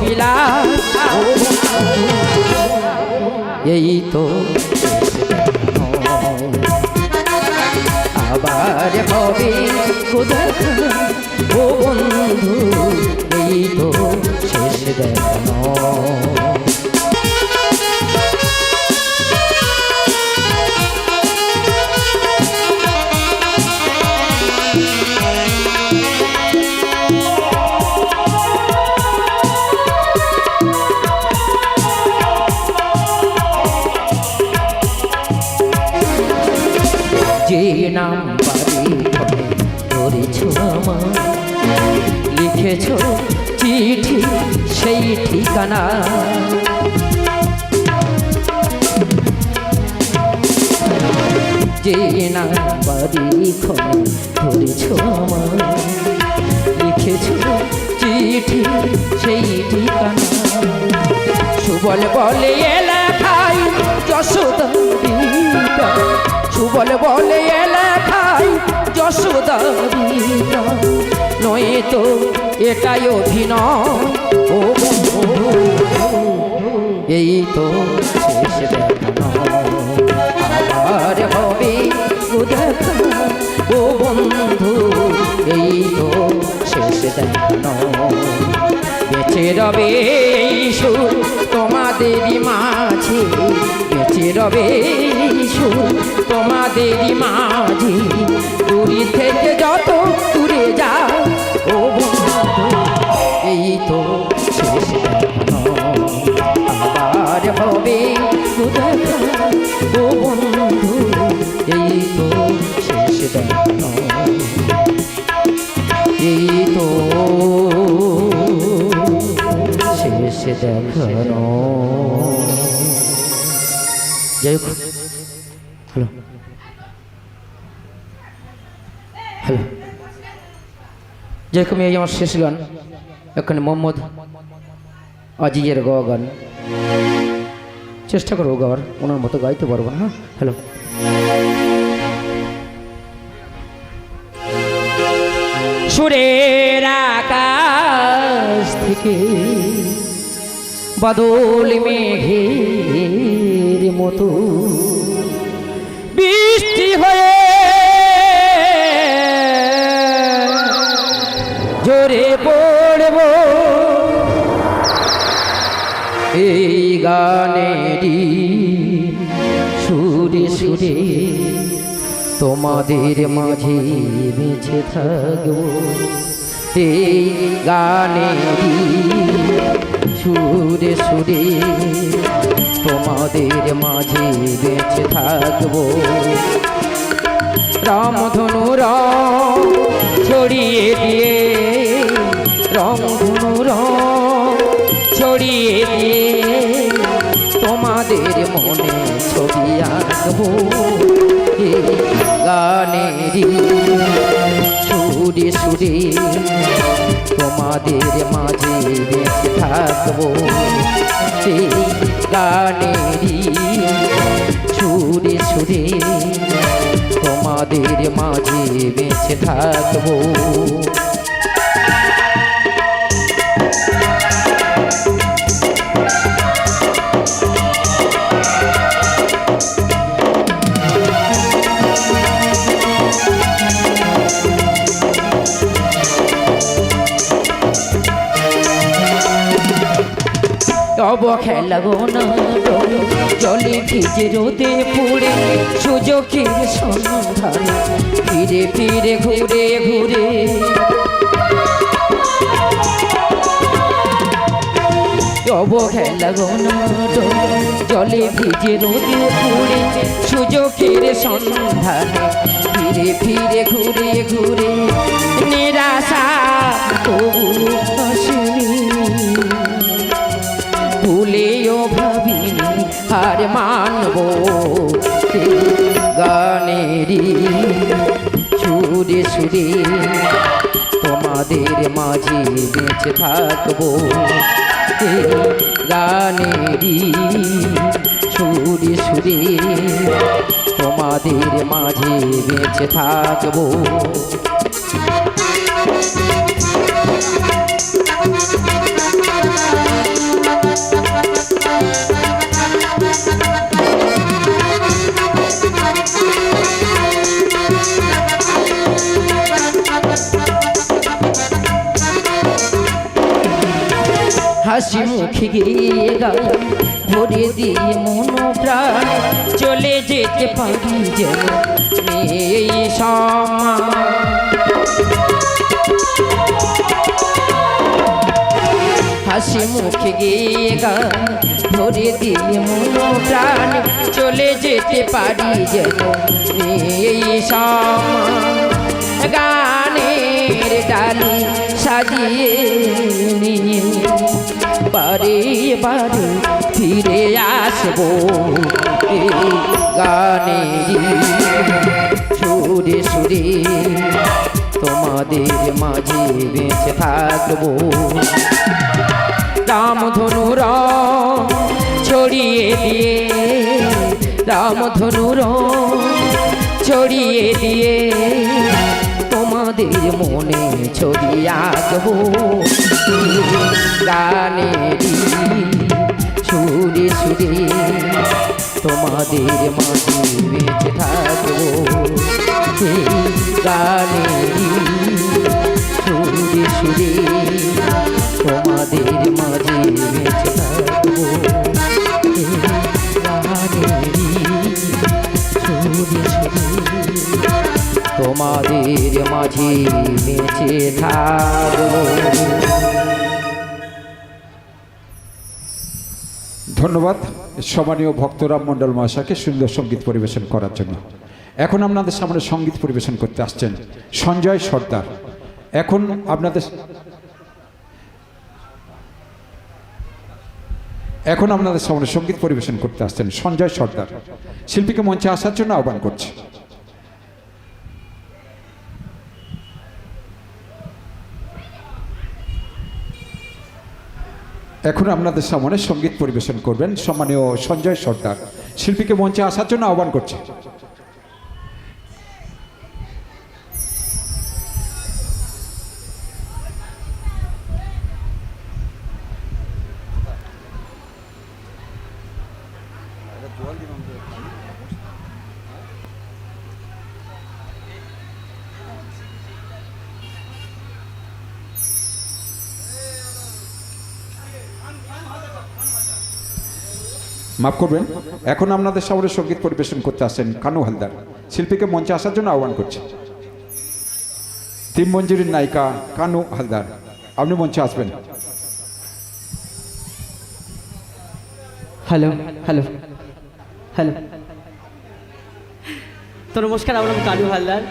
বিলাস। এই তো আবার হবে কোথায় ও বন্ধু এই তো শেষ দেখানো নাম ধরেছ আমার লিখেছ চিঠি সেই ঠিকানা। যে নাম বাড়ি ধরেছ আমার লিখেছ চিঠি সেই ঠিকানা। সুবল বলে সুবল বলে এলাকায় যশোদারিকা নয় তো এটাই অভিনয়। ও, এই তো দেখানো হবে ও বন্ধু, এই তো শেষ দেখানো বেঁচে রবে সুর তোমাদেরই মাঝে। বেঁচে রবে সুর মাঝে দূরি থেকে যত দূরে যাও ও এই তো আবার হবে আমি এই আমার শেষ গান, এখানে মোহাম্মদ আজিজের গাওয়া গান। চেষ্টা করব গাওয়ার, ওনার মতো গাইতে পারব না হ্যাঁ? হ্যালো সুরের আকাশ থেকে বাদল মেঘের মতো বৃষ্টি হয়ে জোরে পড়ব। এই গানেরই সুরে সুরে তোমাদের মাঝে বেঁচে থাকব। এই গানেরই সুরে সুরে তোমাদের মাঝে বেঁচে থাকব। রামধনু রং এই গানেরই সুরে সুরে তোমাদের মাঝে বেঁচে থাকব। সেই গানেরই সুরে সুরে তোমাদের মাঝে বেঁচে থাকব। জলে ভিজে রোদে পুড়ে সুযোগের সন্ধান ফিরে ফিরে ঘুরে ঘুরে। অবহেলা গো না গো, জলে ভিজে রোদে পুড়ে সুযোগের সন্ধান ফিরে ফিরে ঘুরে ঘুরে। নিরাশা তবু মানব গানেরই সুরে সুরে তোমাদের মাঝে বেঁচে থাকব। এই গানেরই সুরে সুরে তোমাদের মাঝে বেঁচে থাকব। হাসি মুখে গিয়ে গান ভরে দিয়ে মন চলে যেতে পারি যেন হাসি মুখে গিয়ে গান ভরে দিয়ে মন প্রাণ। চলে যেতে পারি গানের ডালি সাজিয়ে নিয়ে বারে বারে ফিরে আসব। গানেরই সুরে সুরে তোমাদের মাঝে বেঁচে থাকব। রামধনু রং ছড়িয়ে দিয়ে, রামধনু রং ছড়িয়ে দিয়ে তোমাদের মনে ছড়িয়ে আঁকবো গানেরই সুরে সুরে তোমাদের মাঝে বেঁচে থাকব। এই গানেরই সুরে সুরে তোমাদের মাঝে বেঁচে থাকব। গানেরই সুরে সুরে তোমাদের মাঝে বেঁচে থাকব। ধন্যবাদ সম্মানীয় ভক্তরাম মণ্ডল মহাশয়কে সুন্দর সংগীত পরিবেশন করার জন্য। এখন আপনাদের সামনে সংগীত পরিবেশন করতে আসছেন সঞ্জয় সর্দার। এখন আপনাদের এখন আপনাদের সামনে সংগীত পরিবেশন করতে আসছেন সঞ্জয় সর্দার। শিল্পীকে মঞ্চে আসার জন্য আহ্বান করছি। এখন আপনাদের সামনে সংগীত পরিবেশন করবেন সম্মানীয় সঞ্জয় সর্দার। শিল্পীকে মঞ্চে আসার জন্য আহ্বান করছি। মাফ করবেন, এখন আপনাদের সামনে সংগীত পরিবেশন করতে আসছেন কানু হালদার। শিল্পীকে মঞ্চে আসার জন্য আহ্বান করছি। তিন মঞ্জুরির নায়িকা কানু হালদার। আপনি মঞ্চে আসবেন। Hello hello hello. তো নমস্কার, আমার নাম কানু হালদার।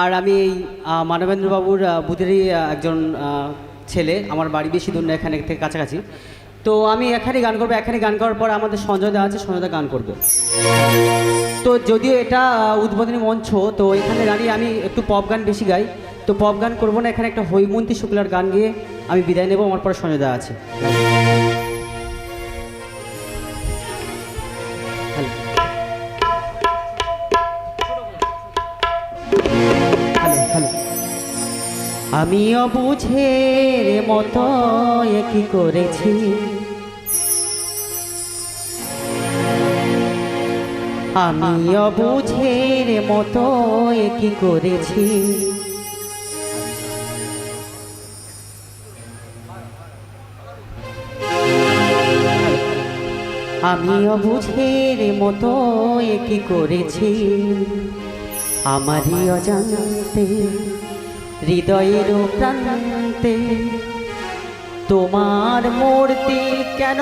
আর আমি এই মানবেন্দ্রবাবুর বুধেরই একজন ছেলে। আমার বাড়ি বেশি দূর না, এখানে থেকে কাছাকাছি। তো আমি এখানে গান করব, এখানে গান করার পর আমাদের সঞ্জয় দা আছে, সঞ্জয় দা গান করবে। তো যদিও এটা উদ্বোধনী মঞ্চ, তো এখানে দাঁড়িয়ে আমি একটু পপ গান বেশি গাই। তো পপ গান করব না, এখানে একটা হৈমন্তী শুক্লার গান গিয়ে আমি বিদায় নেব, আমার পরে সঞ্জয় দা আছে। আমিও বুঝের মতো কি করেছি। আমিও বুঝের মতো কি করেছি। আমিও বুঝের মতো কি করেছি। আমারই অজান্তে হৃদয়ের প্রান্তে তোমার মূর্তি কেন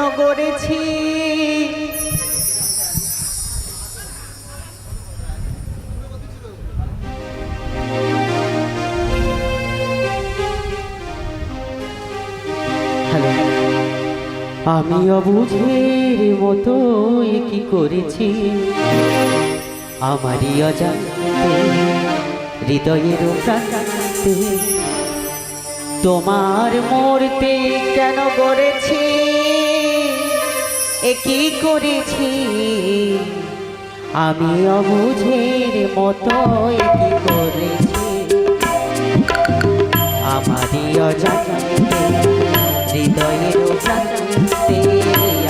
হ্যালো, আমি অবুঝের মতো কি করেছি? আমারই অজান্তে হৃদয়ের প্রান্তে তোমার মূর্তি কেন গড়েছি? এ কি করেছি? আমি অবুঝের মতো এ করেছি? আমারই অজান্তে, হৃদয়ের প্রান্তে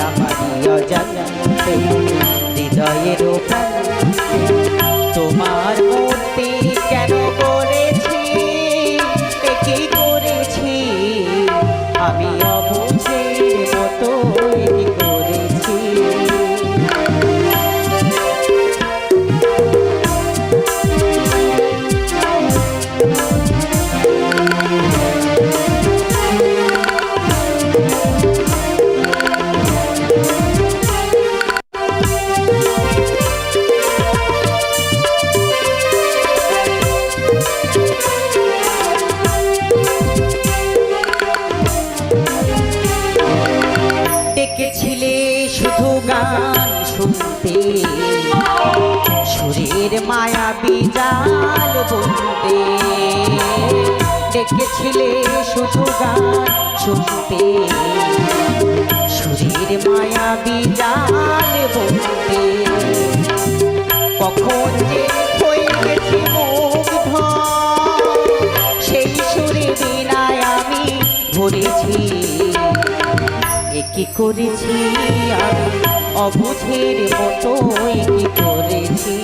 আমারই অজান্তে, হৃদয়ের প্রান্তে তোমার মূর্তি কেন করেছি এ গেছিলে শুধু গান শুনতে। সুরের মায়া বিজাল বলতে। ডেকেছিলে শুধু গান শুনতে। সুরের মায়া বিজাল বলতে। কখন যে হয়ে মুগ্ধ। সেই সুরে বিনায় আমি ভরেছি। কি করেছি? আমি অবুঝের মতো কি করেছি?